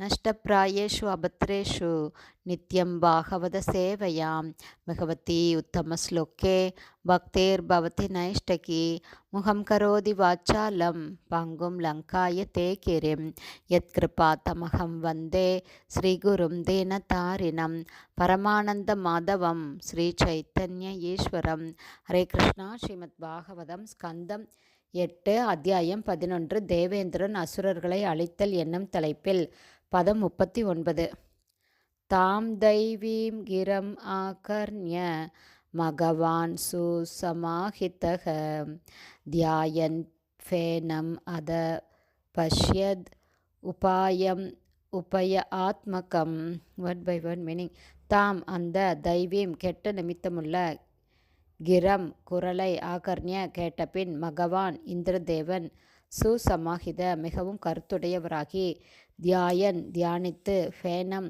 நஷ்டப்பிராயேஷு அபத்ரேஷு நித்யம் பாகவத சேவையாம் மிகவதி உத்தமஸ்லோக்கே பக்தேர் பவதி நைஷ்டகி முகம் கரோதி வாச்சாலம் பங்கும் லங்காய தேகிரிம் யத்கிருபா தமகம் வந்தே ஸ்ரீகுரும் தீனதாரிணம் பரமானந்த மாதவம் ஸ்ரீ சைத்தன்ய ஈஸ்வரம் ஹரே கிருஷ்ணா ஸ்ரீமத் பாகவதம் ஸ்கந்தம் எட்டு அத்தியாயம் பதினொன்று தேவேந்திரன் அசுரர்களை அழித்தல் என்னும் தலைப்பில் பதம் முப்பத்தி ஒன்பது. தாம் தைவீம் கிரம் ஆகர்ணிய மகவான் சுசமாஹிதக தியாயன் ஃபேனம் அத பஷ்யத் உபாயம் உபய ஆத்மகம். ஒன் பை ஒன் மீனிங் தாம் அந்த தைவீம் கெட்ட நிமித்தமுள்ள கிரம் குரலை ஆகர்ணிய கேட்டபின் மகவான் இந்திரதேவன் சுசமாஹித மிகவும் கருத்துடையவராகி தியாயன் தியானித்து ஃபேனம்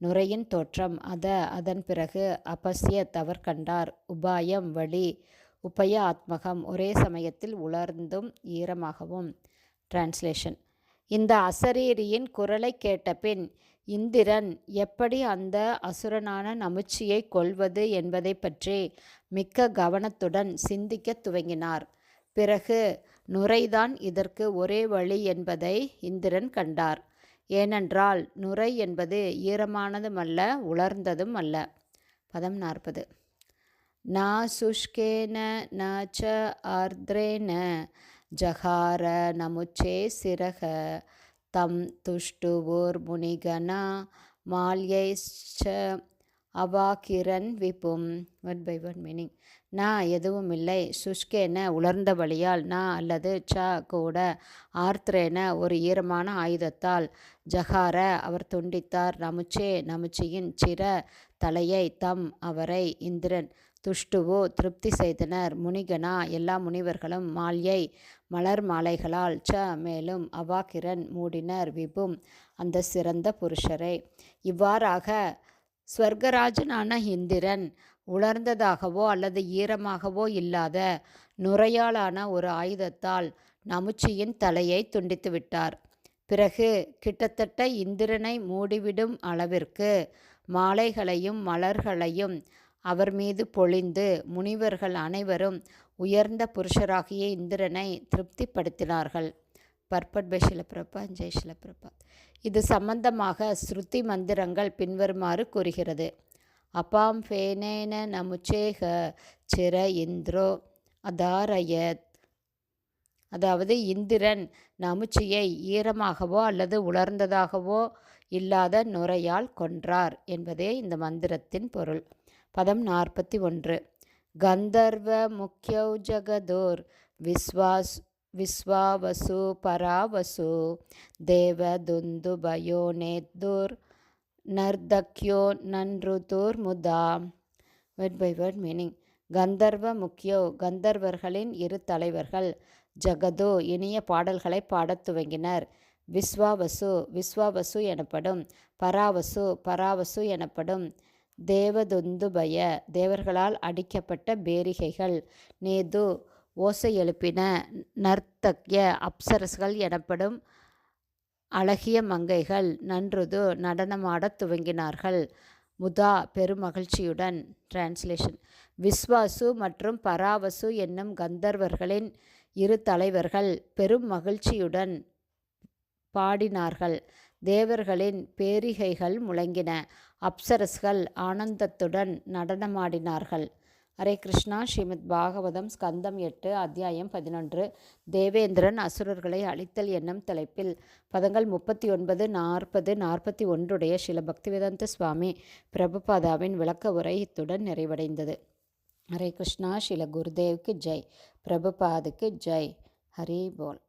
நுரையின் தோற்றம் அத அதன் பிறகு அபசிய தவர் கண்டார். உபாயம் வழி உபய ஆத்மகம் ஒரே சமயத்தில் உலர்ந்தும் ஈரமாகவும். டிரான்ஸ்லேஷன் இந்த அசரீரியின் குரலை கேட்டபின் இந்திரன் எப்படி அந்த அசுரனான நமுச்சியை கொள்வது என்பதை பற்றி மிக்க கவனத்துடன் சிந்திக்க துவங்கினார். பிறகு நுரைதான் இதற்கு ஒரே வழி என்பதை இந்திரன் கண்டார். ஏனென்றால் நுரை என்பது ஈரமானதும் அல்ல உலர்ந்ததும் அல்ல பதம் நாற்பது. நா சுஷ்கேன ந ச ஆர்திரேன ஜகார நமுச்சே சிரக தம் துஷ்டுவோர் முனிகனா மால்யைச்ச அவாகிரன் விபும் ஒன் பை ஒன் மீனிங் நான் எதுவும் இல்லை. சுஷ்கேன உலர்ந்த வழியால் நான் அல்லது ச கூட ஆர்த்ரேன ஒரு ஈரமான ஆயுதத்தால் ஜஹார அவர் துண்டித்தார். நமுச்சே நமுச்சியின் சிர தலையை தம் அவரை இந்திரன் துஷ்டுவோ திருப்தி செய்தனர். முனிகனா எல்லா முனிவர்களும் மால்யை மலர் மாலைகளால் ச மேலும் அவாக்கிரன் மூடினர் விபும் அந்த சிறந்த புருஷரை. இவ்வாறாக ஸ்வர்கராஜனான இந்திரன் உலர்ந்ததாகவோ அல்லது ஈரமாகவோ இல்லாத நுரையாலான ஒரு ஆயுதத்தால் நமுச்சியின் தலையை துண்டித்து விட்டார். பிறகு கிட்டத்தட்ட இந்திரனை மூடிவிடும் அளவிற்கு மாலைகளையும் மலர்களையும் அவர் மீது பொழிந்து முனிவர்கள் அனைவரும் உயர்ந்த புருஷராகிய இந்திரனை திருப்திப்படுத்தினார்கள். பர்பட் பிரபா ஷிலப்பிரபா ஜெய் இது சம்பந்தமாக ஸ்ருதி மந்திரங்கள் பின்வருமாறு கூறுகிறது. அப்பாம் ஃபேனேன நமுச்சேக சிர இந்திரோ அதாரயத். அதாவது இந்திரன் நமுச்சியை ஈரமாகவோ அல்லது உலர்ந்ததாகவோ இல்லாத நுரையால் கொன்றார் என்பதே இந்த மந்திரத்தின் பொருள். பதம் நாற்பத்தி ஒன்று. கந்தர்வ முக்கியௌ ஜகதோர் விஸ்வாஸ் விஸ்வாவசு பராவசு தேவ துந்துபயோ நேத்துர் நர்தக்யோ நன்ருதூர் முதா. வேர்ட் பை வேர்ட் மீனிங் கந்தர்வ முக்கியோ கந்தர்வர்களின் இரு தலைவர்கள் ஜகதோ இனிய பாடல்களை பாடத் துவங்கினர். விஸ்வாவசு விஸ்வாவசு எனப்படும். பராவசு பராவசு எனப்படும். தேவதுந்துபய தேவர்களால் அடிக்கப்பட்ட பேரிகைகள். நேது ஓசை எழுப்பின நர்த்தக்ய அப்சரஸ்கள் எனப்படும் அழகிய மங்கைகள் நன்றுது நடனமாடத் துவங்கினார்கள். முதா பெருமகிழ்ச்சியுடன். டிரான்ஸ்லேஷன் விஸ்வாசு மற்றும் பராவசு என்னும் கந்தர்வர்களின் இரு தலைவர்கள் பெரும் மகிழ்ச்சியுடன் பாடினார்கள். தேவர்களின் பேரிகைகள் முழங்கின. அப்சரஸ்கள் ஆனந்தத்துடன் நடனமாடினார்கள். ஹரே கிருஷ்ணா. ஸ்ரீமத் பாகவதம் ஸ்கந்தம் எட்டு அத்தியாயம் பதினொன்று. தேவேந்திரன் அசுரர்களை அழித்தல் என்னும் தலைப்பில் பதங்கள் முப்பத்தி ஒன்பது நாற்பது நாற்பத்தி ஒன்றுடைய சில பக்திவேதாந்த சுவாமி பிரபுபாதாவின் விளக்க உரை இத்துடன் நிறைவடைந்தது. ஹரே கிருஷ்ணா. ஸ்ரீல குருதேவுக்கு ஜெய். பிரபுபாதுக்கு ஜெய். ஹரி போல்.